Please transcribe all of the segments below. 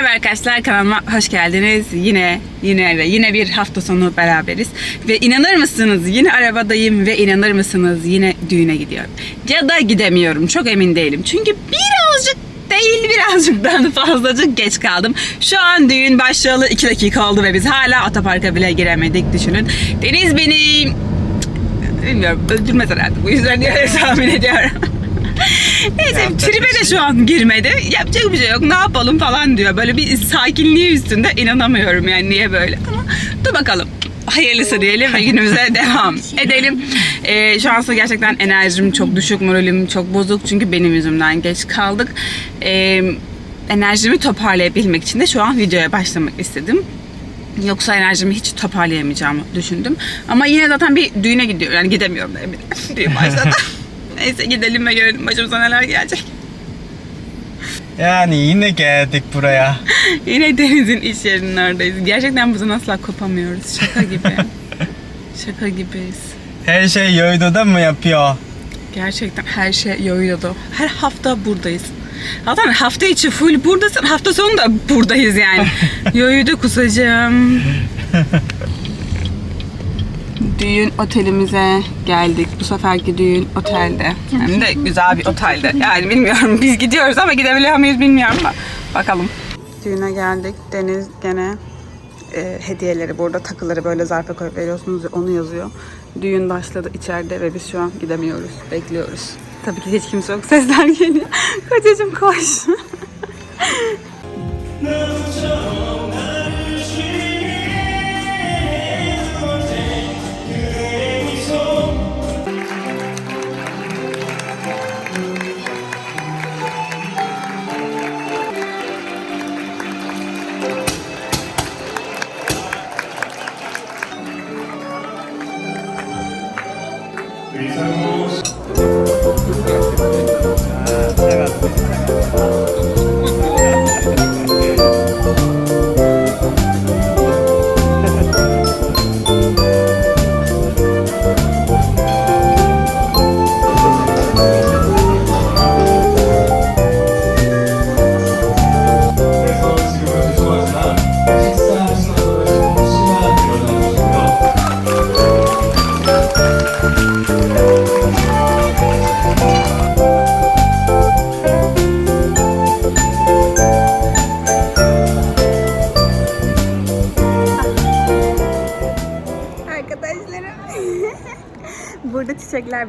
Merhaba arkadaşlar kanalıma hoş geldiniz. Yine yine ve yine bir hafta sonu beraberiz. Ve inanır mısınız yine arabadayım ve inanır mısınız yine düğüne gidiyorum. Ya da gidemiyorum çok emin değilim. Çünkü birazcık değil birazcıktan fazlacık geç kaldım. Şu an düğün başlayalı 2 dakika oldu ve biz hala otoparka bile giremedik düşünün. Deniz beni bilmiyorum öldürmez herhalde bu yüzden diye tahmin ediyorum. Neyse Yapacak tribe de şey şu an girmedi. Yapacak bir şey yok ne yapalım falan diyor. Böyle bir sakinliği üstünde inanamıyorum yani niye böyle. Ama dur bakalım. Hayırlısı diyelim ve günümüze devam edelim. Ee, şu an gerçekten enerjim çok düşük, moralim çok bozuk. Çünkü benim yüzümden geç kaldık. Ee, enerjimi toparlayabilmek için de şu an videoya başlamak istedim. Yoksa enerjimi hiç toparlayamayacağımı düşündüm. Ama yine zaten bir düğüne gidiyor. Yani gidemiyorum da eminim. Düğün başladı. Neyse gidelim ve görelim başımıza neler gelecek. Yani yine geldik buraya. Yine Deniz'in iş yerinin oradayız. Gerçekten buradan asla kopamıyoruz. Şaka gibi. Şaka gibiyiz. Her şey Yoydo'da mı yapıyor? Gerçekten her şey yoyuyordu. Her hafta buradayız. Zaten hafta içi full buradasın. Hafta sonu da buradayız yani. Yoyuda kusacağım. Düğün otelimize geldik. Bu seferki düğün otelde. Hem de güzel bir otelde. Yani bilmiyorum biz gidiyoruz ama gidebiliyor muyuz bilmiyorum da. Bakalım. Düğüne geldik. Deniz gene e, hediyeleri burada takıları böyle zarfa koyup veriyorsunuz onu yazıyor. Düğün başladı içeride ve biz şu an gidemiyoruz. Bekliyoruz. Tabii ki hiç kimse yok. Sesler geliyor. Kocacığım koş.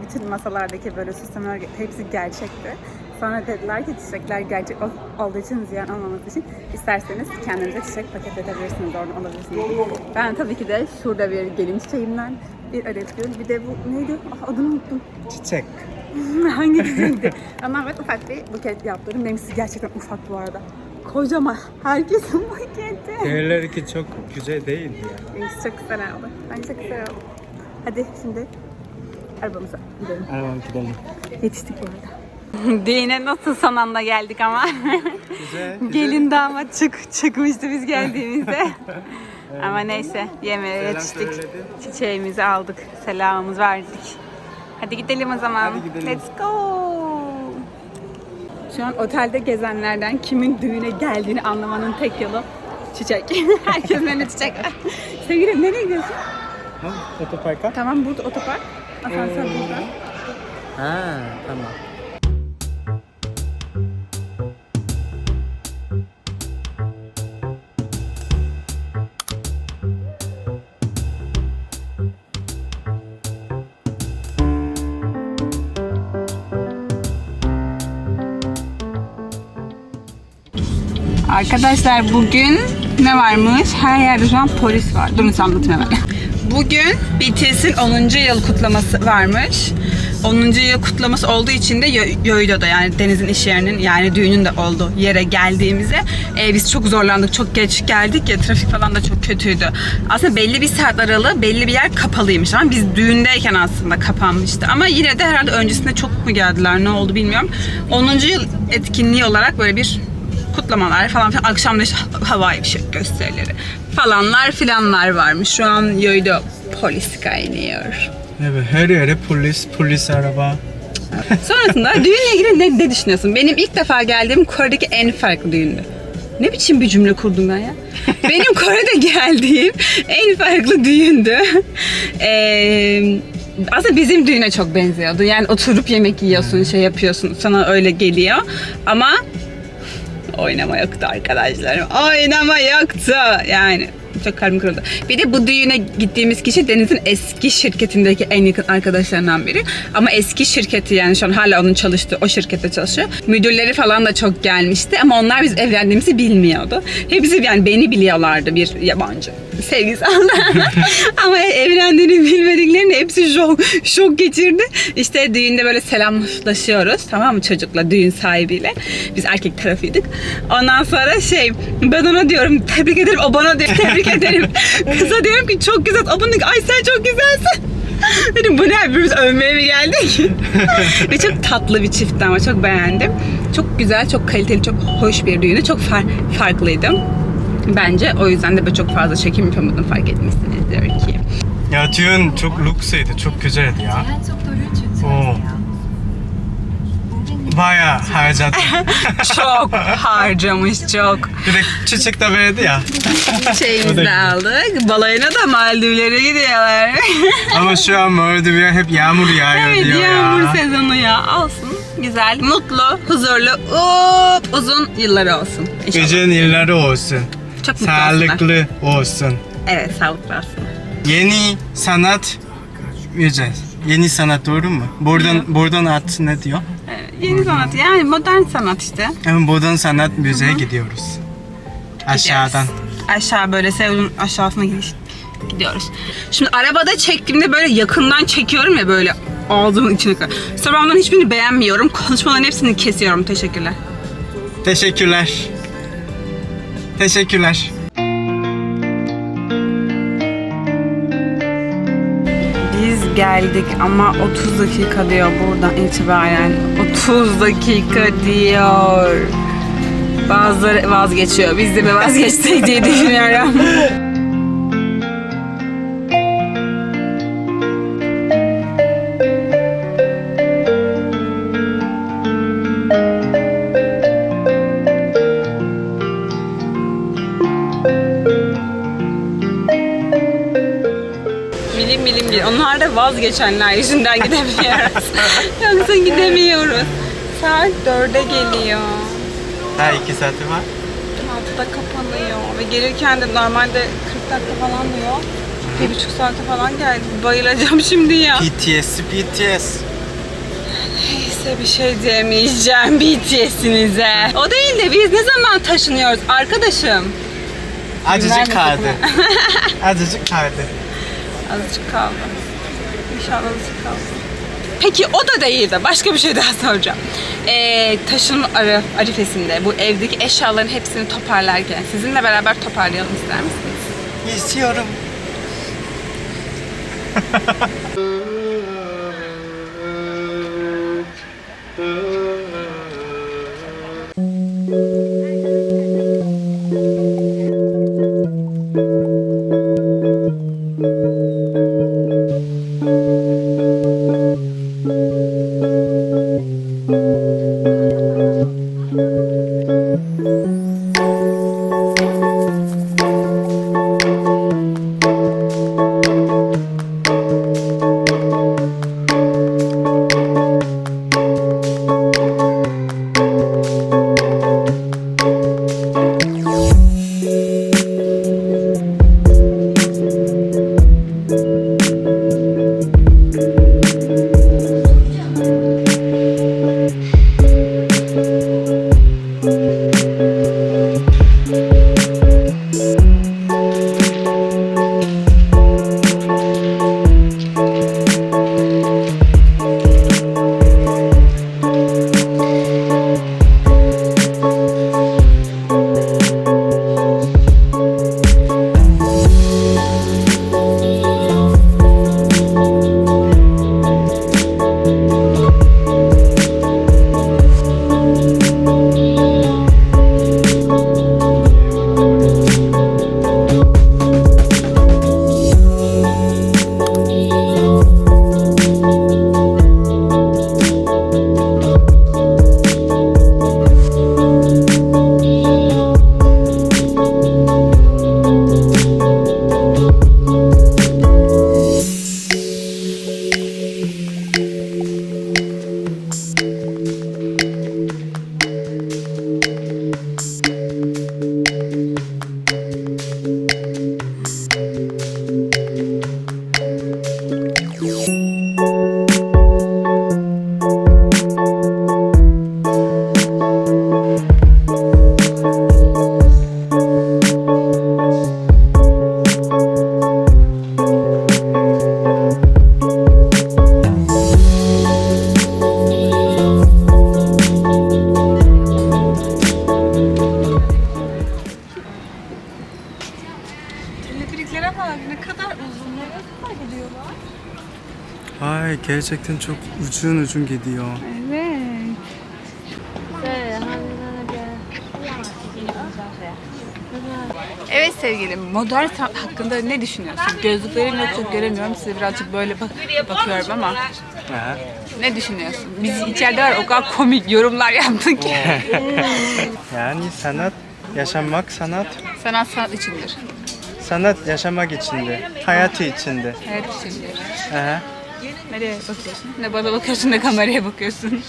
Bütün masalardaki böyle süslemeler hepsi gerçekti. Sonra dediler ki çiçekler gerçek ol- olduğu için ziyan olmaması için isterseniz kendinize çiçek paket edebilirsiniz, oradan alabilirsiniz. Ben tabii ki de şurada bir gelin çiçeğimden bir adet gül. Bir de bu neydi? Ah, adını unuttum. Çiçek. Hangi çiçekti? Ama evet ufak bir buket yaptırdım. Benimkisi gerçekten ufak bu arada. Kocaman. Herkesin buketi. Diğerleri ki çok güzel değildi ya. Benimkisi çok güzel oldu. Bence çok güzel oldu. Hadi şimdi arabamıza gidelim. Arabam gidelim. Yetiştik bu arada. Düğüne nasıl son anda geldik ama. Güzel. Gelin damat çık, çıkmıştı biz geldiğimizde. ama neyse yemeğe Selam yetiştik. söyledin. Çiçeğimizi aldık. Selamımızı verdik. Hadi gidelim o zaman. Hadi gidelim. Let's go. Şu an otelde gezenlerden kimin düğüne geldiğini anlamanın tek yolu çiçek. Herkesin önünde çiçek. Sevgilim nereye gidiyorsun? Ha, otoparka? Tamam burada otopark. Asansör burada. Ha, tamam. Arkadaşlar bugün ne varmış? Her yerde şu an polis var. Durun anlatayım hemen. Bugün BTS'in 10. yıl kutlaması varmış. 10. yıl kutlaması olduğu için de Yo- Yoydo'da yani Deniz'in iş yerinin yani düğünün de olduğu yere geldiğimizde e, biz çok zorlandık. Çok geç geldik ya trafik falan da çok kötüydü. Aslında belli bir saat aralığı belli bir yer kapalıymış ama biz düğündeyken aslında kapanmıştı. Ama yine de herhalde öncesinde çok mu geldiler ne oldu bilmiyorum. 10. yıl etkinliği olarak böyle bir kutlamalar falan filan akşam da havai fişek gösterileri falanlar filanlar varmış. Şu an Yoydo polis kaynıyor. Evet, her yere polis, polis araba. Sonrasında düğünle ilgili ne, ne düşünüyorsun? Benim ilk defa geldiğim Kore'deki en farklı düğündü. Ne biçim bir cümle kurdum ben ya? Benim Kore'de geldiğim en farklı düğündü. Ee, aslında bizim düğüne çok benziyordu. Yani oturup yemek yiyorsun, şey yapıyorsun. Sana öyle geliyor. Ama oynama yoktu arkadaşlarım. Oynama yoktu. Yani çok kalbim kırıldı. Bir de bu düğüne gittiğimiz kişi Deniz'in eski şirketindeki en yakın arkadaşlarından biri. Ama eski şirketi yani şu an hala onun çalıştığı o şirkette çalışıyor. Müdürleri falan da çok gelmişti ama onlar biz evlendiğimizi bilmiyordu. Hepsi yani beni biliyorlardı bir yabancı sevgisi ama evlendiğini bilmediklerini hepsi şok, şok geçirdi. İşte düğünde böyle selamlaşıyoruz tamam mı çocukla, düğün sahibiyle. Biz erkek tarafıydık. Ondan sonra şey ben ona diyorum tebrik ederim, o bana diyor tebrik ederim. Kıza diyorum ki çok güzel, ki, ay sen çok güzelsin. Dedim bu ne birbirimizi övmeye mi geldik? Ve çok tatlı bir çiftti ama çok beğendim. Çok güzel, çok kaliteli, çok hoş bir düğünü. Çok far- farklıydı. Bence o yüzden de böyle çok fazla çekim yapamadım fark etmişsinizdir ki. Ya düğün çok lükslüydü. Çok güzeldi ya. 제 Bayağı harcadı. Çok harcamış çok. Bir de çiçek de verdi ya. Şeyimizi de aldık. Balayına da Maldivlere gidiyorlar. Ama şu an Maldivya hep yağmur yağıyor evet diyor yağmur ya. sezonu ya. Olsun. Güzel, mutlu, huzurlu, up, uzun yılları olsun. İnşallah. Gecenin yılları olsun. Çok mutlu olsunlar. Sağlıklı olsun. Evet, sağlıklı olsun. Yeni sanat müze. Yeni sanat doğru mu? Buradan buradan at ne diyor? Evet, yeni sanat yani modern sanat işte. Ama buradan sanat müzeye gidiyoruz. Aşağıdan. Aşağı böyle Seul'ün aşağısına gidiş, gidiyoruz. Şimdi arabada çektiğimde böyle yakından çekiyorum ya böyle ağzımın içine kadar. Sonra onların hiçbirini beğenmiyorum. Konuşmaların hepsini kesiyorum. Teşekkürler. Teşekkürler. Teşekkürler. Geldik ama 30 dakika diyor buradan itibaren. 30 dakika diyor. Bazıları vazgeçiyor. Biz de mi vazgeçsek diye düşünüyorum. vazgeçenler yüzünden gidemiyoruz. Yoksa gidemiyoruz. Saat 4'e geliyor. Daha iki saati var. 6'da kapanıyor. Ve gelirken de normalde 40 dakika falan diyor. Bir buçuk saate falan geldi. Bayılacağım şimdi ya. BTS, BTS. Neyse bir şey demeyeceğim BTS'inize. O değil de biz ne zaman taşınıyoruz arkadaşım? Azıcık kaldı. Azıcık kaldı. Azıcık kaldı. İnşallah kaldı. Peki o da değil de başka bir şey daha soracağım. Ee, taşınma arı, arifesinde bu evdeki eşyaların hepsini toparlarken sizinle beraber toparlayalım ister misiniz? İstiyorum. gerçekten çok ucun ucun gidiyor. Evet. Evet sevgilim, modern sanat hakkında ne düşünüyorsun? Gözlüklerimle çok göremiyorum. Size birazcık böyle bak bakıyorum ama Aha. ne düşünüyorsun? Biz içeride var o kadar komik yorumlar yaptın ki. Yani sanat, yaşamak sanat, Sanat sanat içindir. sanat yaşamak içinde, hayatı içinde. Hayat içindir. Aha. Nereye bakıyorsun? Ne bana bakıyorsun ne kameraya bakıyorsun.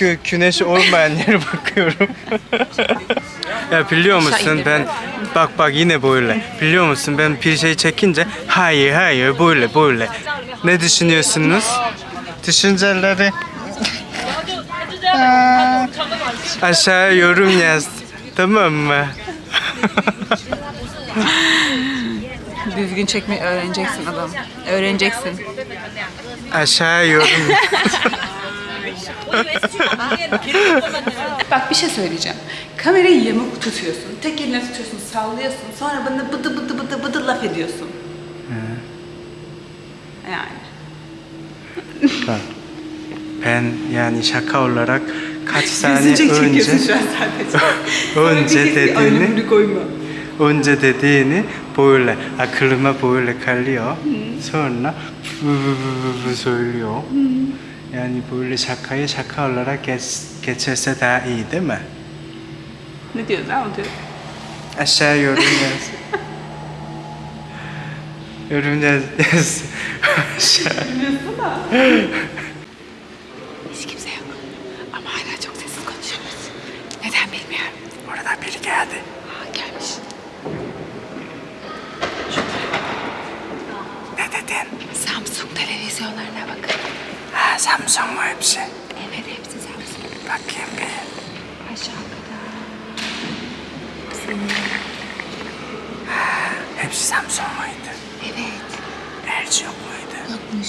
Gü- güneş olmayan yere bakıyorum. ya biliyor musun ben bak bak yine böyle. Biliyor musun ben bir şey çekince hayır hayır böyle böyle. Ne düşünüyorsunuz? Düşünceleri Aa, aşağı yorum yaz. Tamam mı? Düzgün çekmeyi öğreneceksin adam. Öğreneceksin. Aşağı yorum. Bak bir şey söyleyeceğim. Kamerayı yamuk tutuyorsun. Tek eline tutuyorsun, sallıyorsun. Sonra bana bıdı bıdı bıdı bıdı laf ediyorsun. Yani. Bak, ben yani şaka olarak kaç saniye Gözünü önce çekiyorsun şu an sadece. önce dediğini Aynı koyma. Önce dediğini böyle aklıma böyle kalıyor. Sonra söylüyor. Yani böyle şakayı şaka olarak geç, geçerse daha iyi değil mi? Ne diyorsun anlatıyor. Aşağı yorum yaz. yorum yaz. yaz. Aşağı. Hiç kimse yok. Ama hala çok sessiz konuşuyoruz. Neden bilmiyorum. Orada biri geldi. Ha, gelmiş. Ne dedin? Samsung televizyonlarına bakın. Ha, Samsung mu hepsi? Evet hepsi Samsung. Bakayım bir. Aşağı kadar. Hepsi Samsung muydu? Evet. LG yok muydu? Yokmuş.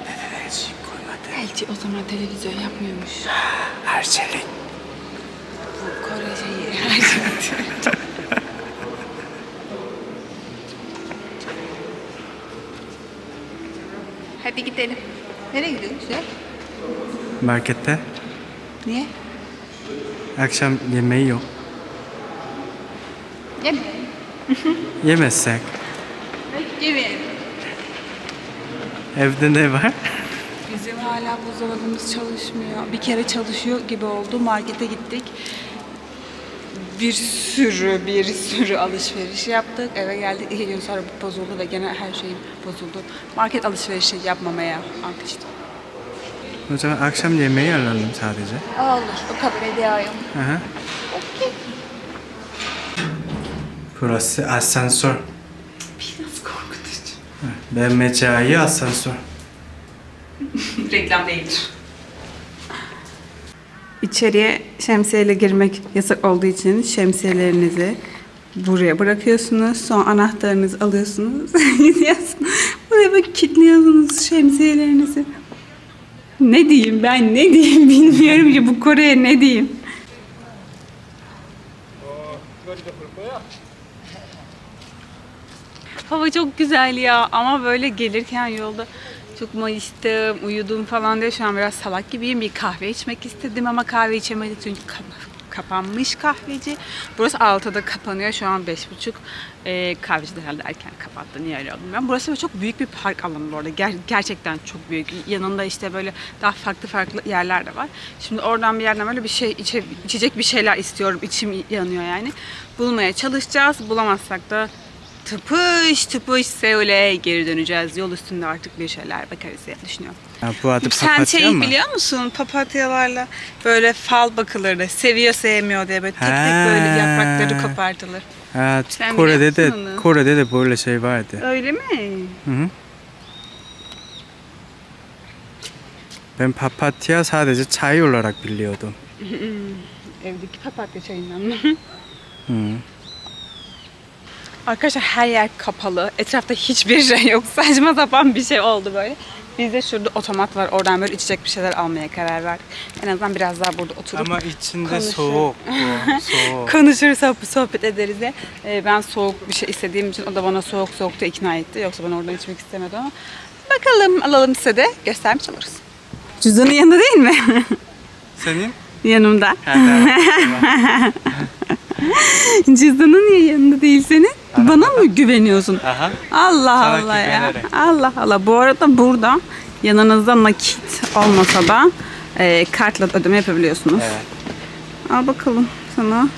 Neden LG koymadı? Elçi o zaman televizyon yapmıyormuş. Arçelik. Bu Kore şeyi. Her şey. Hadi gidelim. Nereye gidiyoruz ya? Markette Niye? akşam yemeği yok. Yemeyelim. Yemezsek Yemeyelim. evde ne var? Bizim hala buzdolabımız çalışmıyor. Bir kere çalışıyor gibi oldu. Markete gittik. Bir sürü, bir sürü alışveriş yaptık. Eve geldik. İki gün sonra bozuldu ve gene her şey bozuldu. Market alışverişi yapmamaya içtim. O zaman akşam yemeği alalım sadece. Olur. O kabul ediyorum. Aha. Burası asansör. Ben mecai asansör. Reklam değildir. İçeriye şemsiyeyle girmek yasak olduğu için şemsiyelerinizi buraya bırakıyorsunuz. Sonra anahtarınızı alıyorsunuz. Gidiyorsunuz. Buraya böyle kilitliyorsunuz şemsiyelerinizi. Ne diyeyim ben ne diyeyim bilmiyorum ki bu Kore'ye ne diyeyim. Hava çok güzel ya ama böyle gelirken yolda çok mayıştım, uyudum falan diye şu an biraz salak gibiyim. Bir kahve içmek istedim ama kahve içemedik çünkü kap- kapanmış kahveci. Burası 6'da kapanıyor şu an 5.30. Ee, kahveci de herhalde erken kapattı. Niye öyle bilmiyorum. Burası böyle çok büyük bir park alanı bu arada. Ger- gerçekten çok büyük. Yanında işte böyle daha farklı farklı yerler de var. Şimdi oradan bir yerden böyle bir şey içe- içecek bir şeyler istiyorum. İçim yanıyor yani. Bulmaya çalışacağız. Bulamazsak da tıpış tıpış Seul'e geri döneceğiz. Yol üstünde artık bir şeyler bakarız diye düşünüyorum. Ha, bu adı Sen papatya şey mı? biliyor musun? Papatyalarla böyle fal bakılırdı. Seviyor sevmiyor diye böyle tek tek Ha. böyle yaprakları kopartılır. Ha, Sen Kore'de de biliyor musun onu? Kore'de de böyle şey vardı. Öyle mi? Hı hı. Ben papatya sadece çay olarak biliyordum. Evdeki papatya çayından mı? Hı. Arkadaşlar her yer kapalı. Etrafta hiçbir şey yok. Saçma sapan bir şey oldu böyle. Biz de şurada otomat var. Oradan böyle içecek bir şeyler almaya karar verdik. En azından biraz daha burada oturup Ama içinde konuşuyor. soğuk. bu, soğuk. konuşuruz, sohbet, sohbet ederiz de. Ee, ben soğuk bir şey istediğim için o da bana soğuk soğuk da ikna etti. Yoksa ben oradan içmek istemedim ama Bakalım alalım size de göstermiş oluruz. Cüzdanın yanında değil mi? Senin? Yanımda. Ha, tamam, tamam. Cüzdanın yanında değil senin? Bana mı güveniyorsun? Aha. Allah Sana Allah ya. güvenerek. Allah Allah. Bu arada burada yanınızda nakit olmasa da e, kartla ödeme yapabiliyorsunuz. Evet. Al bakalım sana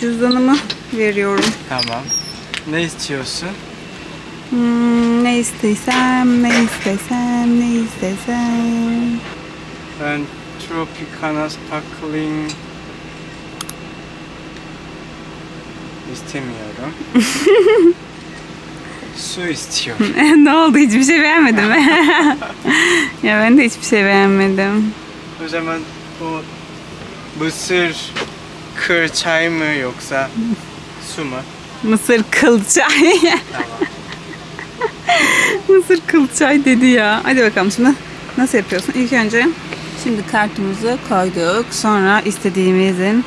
cüzdanımı veriyorum. Tamam. Ne istiyorsun? Hmm, ne istesem, ne istesem, ne istesem. Ben Tropicana Sparkling istemiyorum. Su istiyorum. ne oldu? Hiçbir şey beğenmedim. ya ben de hiçbir şey beğenmedim. O zaman bu mısır kır çay mı yoksa su mu? Mısır kıl çay. Tamam. Mısır kıl çay dedi ya. Hadi bakalım şimdi nasıl yapıyorsun? İlk önce şimdi kartımızı koyduk. Sonra istediğimizin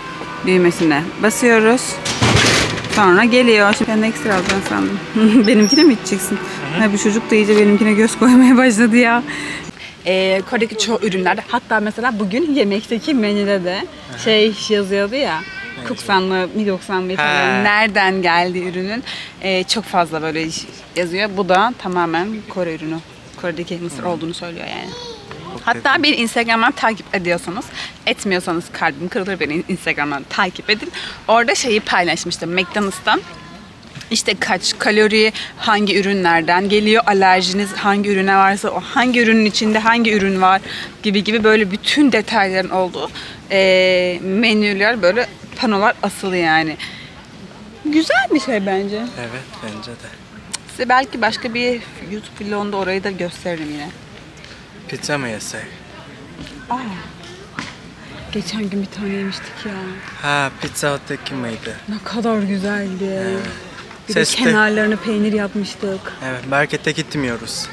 düğmesine basıyoruz. Sonra geliyor. Şimdi ben ekstra alacağım sandım. Benimkine mi içeceksin? Ha, bu çocuk da iyice benimkine göz koymaya başladı ya. Ee, Kore'deki çoğu ürünlerde hatta mesela bugün yemekteki menüde de şey yazıyordu ya Kuksanlı, Midoksanlı falan nereden geldi ürünün Ee, çok fazla böyle yazıyor. Bu da tamamen Kore ürünü. Kore'deki mısır olduğunu söylüyor yani. Hatta bir Instagram'dan takip ediyorsanız, etmiyorsanız kalbim kırılır beni Instagram'dan takip edin. Orada şeyi paylaşmıştım McDonald's'tan. İşte kaç kalori, hangi ürünlerden geliyor, alerjiniz hangi ürüne varsa, o hangi ürünün içinde hangi ürün var gibi gibi böyle bütün detayların olduğu eee, menüler böyle panolar asılı yani. Güzel bir şey bence. Evet bence de. Size belki başka bir YouTube vlogunda orayı da gösteririm yine. Pizza mı yesek? Aa, geçen gün bir tane yemiştik ya. Ha pizza Hut'taki mıydı? Ne kadar güzeldi. Bir Seste- de kenarlarını peynir yapmıştık. Evet markete gitmiyoruz.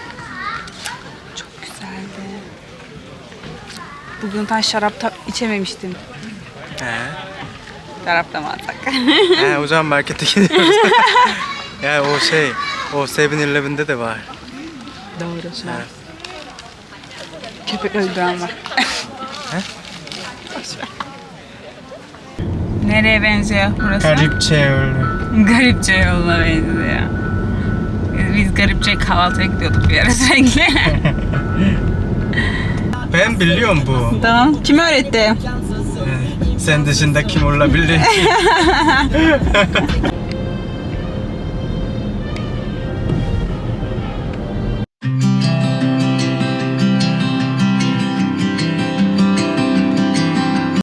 Çok güzeldi. Bugün ben şarap ta- içememiştim. He. Şarap da mı alsak? He o zaman markete gidiyoruz. ya o şey o 7-Eleven'de de var. Doğru şarap. Köpek öldüren var. Nereye benziyor burası? Garipçe öyle. Garipçe yoluna benziyor. Biz garipçe kahvaltıya gidiyorduk bir ara sürekli. Ben biliyorum bu. tamam. Kim öğretti? Sen dışında kim olabilir?